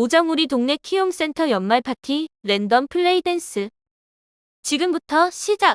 오정우리 동네 키움센터 연말 파티 랜덤 플레이 댄스. 지금부터 시작!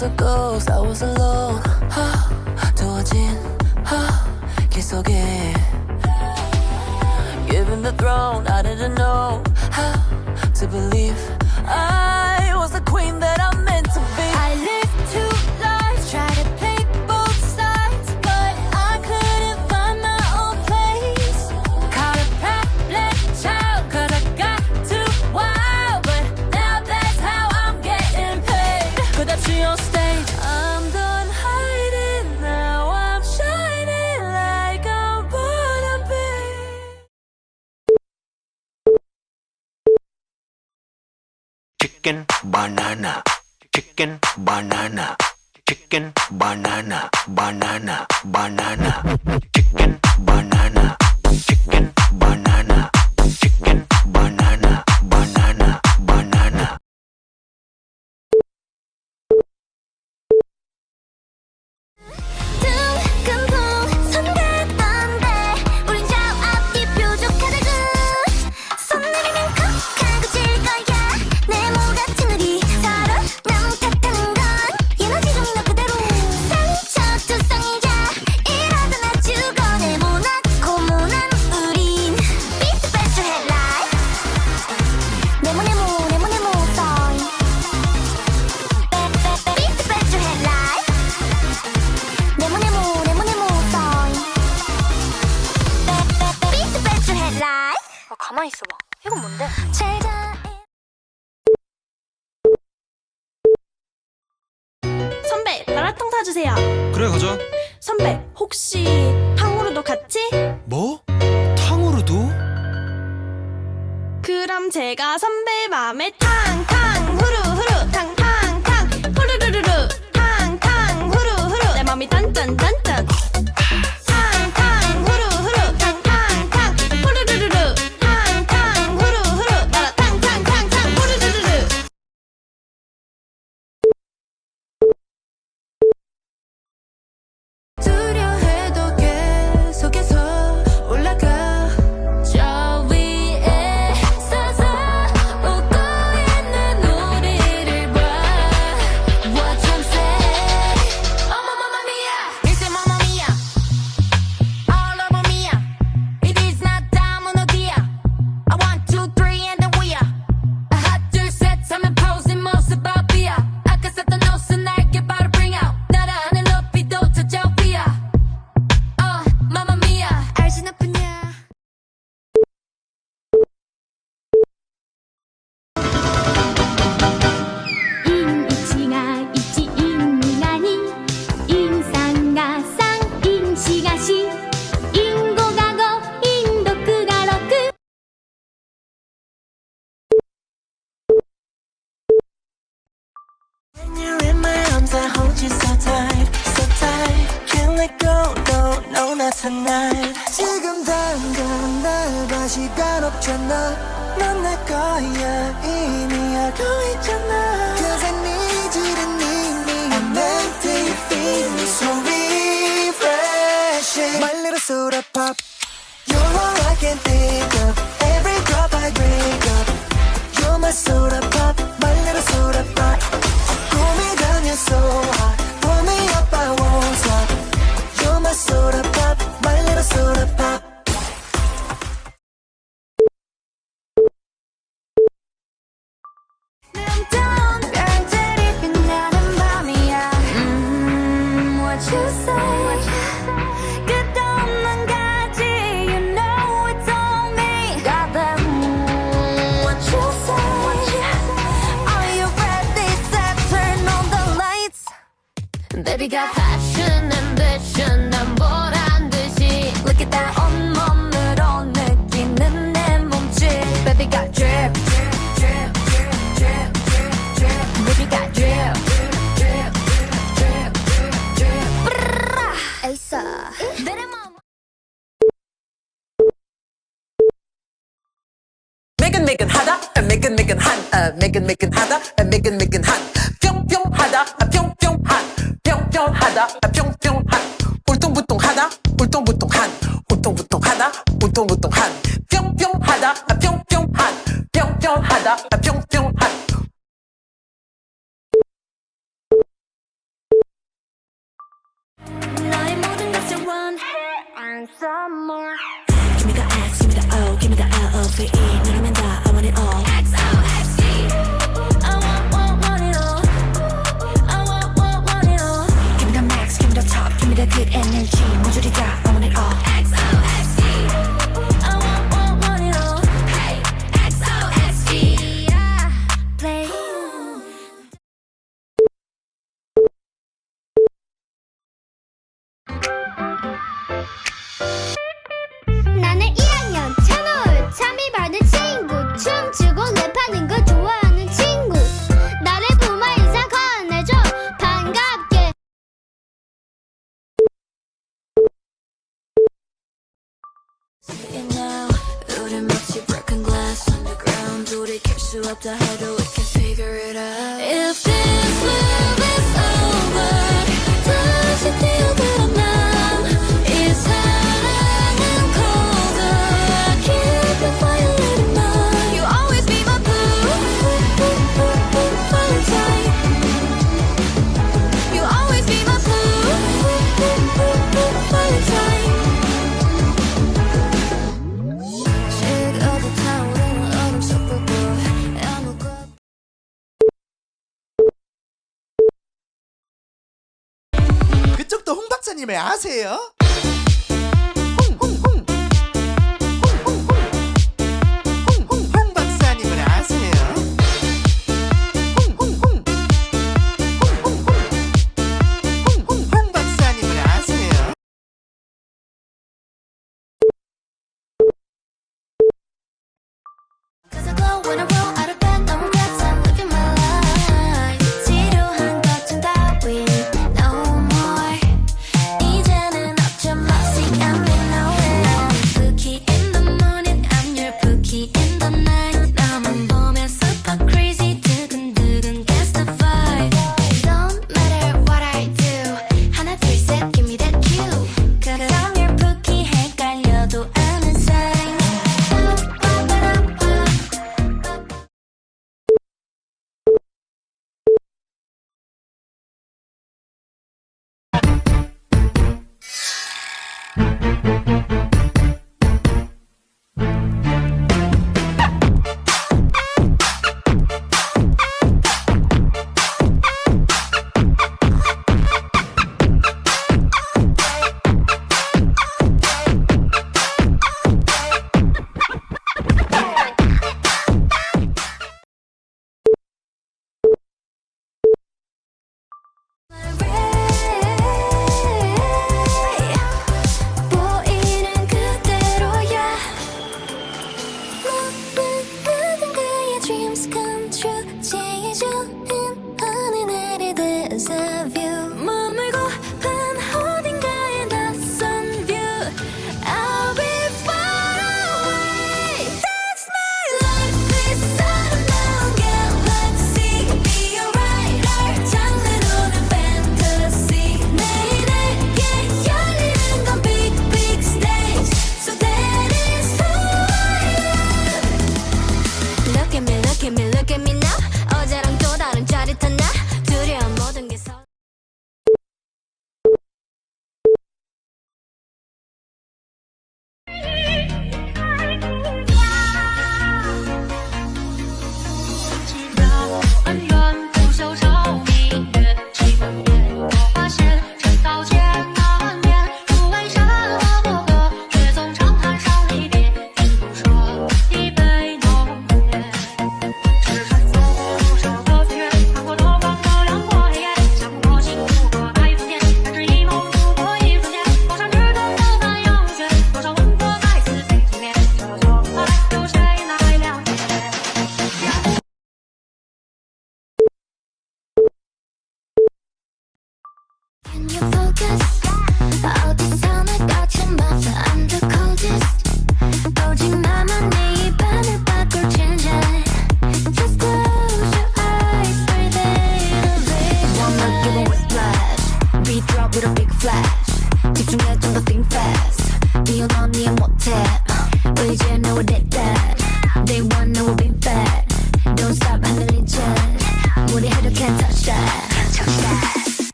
was a ghost, I was alone 두어진 길 속에 Given the throne, I didn't know how to believe. I chicken banana chicken banana chicken banana banana banana chicken banana chicken banana chicken banana 제가 선배 맘에 탕탕 후루 후루 탕탕탕 후루루루루 탕탕 후루 후루. 내 맘이 단짠단 you so tight, so tight. Can't let go, no, no, not tonight. 지금 당장 날 봐, 시간 없잖아. 넌 내 거야, 이미 알고 있잖아. Cause I need you to need me. I'm empty, feeling so refreshing. My little soda pop. You're all I can think of. Every drop I drink up. You're my soda pop, so hot. Me up, I won't stop. You're my soda pop, my little soda pop. You say Baby got passion ambition 난 보란 듯이 Look at that 온몸으로 느끼는 내 몸짓 Baby got drip drip drip drip drip drip drip Baby got drip drip drip drip drip drip 에이사 내 몸 매근 매근 하다 매근 매근 한 아, 매근 매근 하다 아, 매근 매근 한 뿅뿅 하다 아, 뿅뿅 한 뿅뿅 하다 아, 뿅뿅 한 울퉁불퉁 하다 울퉁불퉁 한 울퉁불퉁 하다 울퉁불퉁 한 뿅뿅 하다 아, 뿅뿅 한 뿅뿅 하다 아, 뿅뿅 한 나의 모든 것을 원해 And some more Give me the X, give me the O, give me the L, O, V, E. 누르면 다 I want it all the good energy 모조리 다 I want it all catch you up the hurdle, we can figure it out. If 하나님을 아세요? when I roll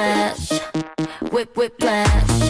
whiplash, whip whiplash.